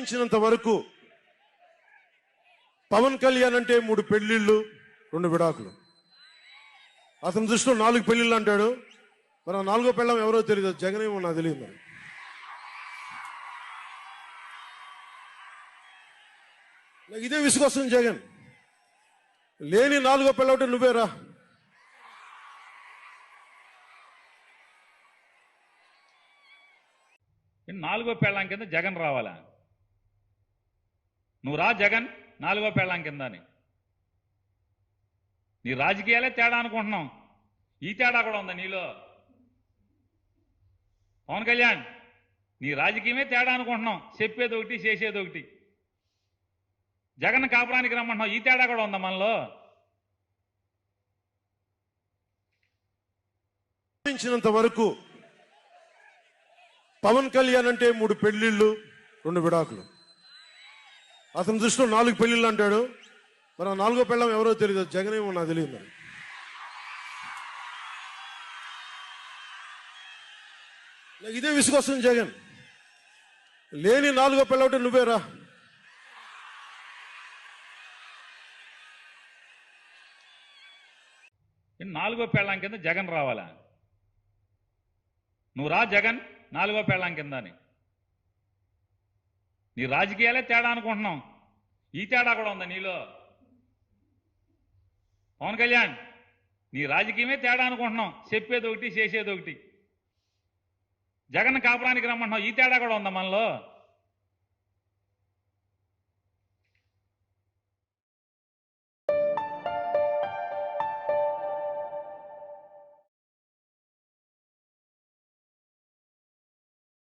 గమనించినంత వరకు పవన్ కళ్యాణ్ అంటే మూడు పెళ్ళిళ్ళు రెండు విడాకులు. అతని దృష్టిలో నాలుగు పెళ్ళిళ్ళు అంటాడు. మరి నాలుగో పెళ్ళం ఎవరో తెలియదు జగన్ ఏమో నాకు తెలియదు మరి. నాకు ఇదే విసుగొస్తుంది జగన్. లేని నాలుగో పెళ్ళ నువ్వేరా రా. నాలుగో పెళ్ళాం కింద జగన్ రావాలా? నువ్వు రా జగన్ నాలుగో పెళ్ళాం కింద అని నీ రాజకీయాలే తేడా అనుకుంటున్నాం. ఈ తేడా కూడా ఉందా నీలో? పవన్ కళ్యాణ్ నీ రాజకీయమే తేడా అనుకుంటున్నాం. చెప్పేది ఒకటి చేసేది ఒకటి. జగన్ కాపురానికి రమ్మంటున్నాం ఈ తేడా కూడా ఉందా మనలో? వరకు పవన్ కళ్యాణ్ అంటే మూడు పెళ్ళిళ్ళు రెండు విడాకులు. అతని దృష్టిలో నాలుగు పెళ్ళిళ్ళు అంటాడు. మరి ఆ నాలుగో పెళ్ళం ఎవరో తెలియదు జగన్ ఏమో నాకు తెలియదు మరి. నాకు ఇదే విసుగొస్తుంది జగన్. లేని నాలుగో పెళ్ళ నువ్వేరా? రా నాలుగో పెళ్ళాం కింద జగన్ రావాలా? నువ్వు రా జగన్ నాలుగో పెళ్ళాం కింద అని. నీ రాజకీయాలే తేడా అనుకుంటున్నాం. ఈ తేడా కూడా ఉందా నీలో? పవన్ కళ్యాణ్ నీ రాజకీయమే తేడా అనుకుంటున్నాం. చెప్పేది ఒకటి చేసేది ఒకటి. జగన్ కాపురానికి రమ్మంటున్నాం ఈ తేడా కూడా ఉందా మనలో?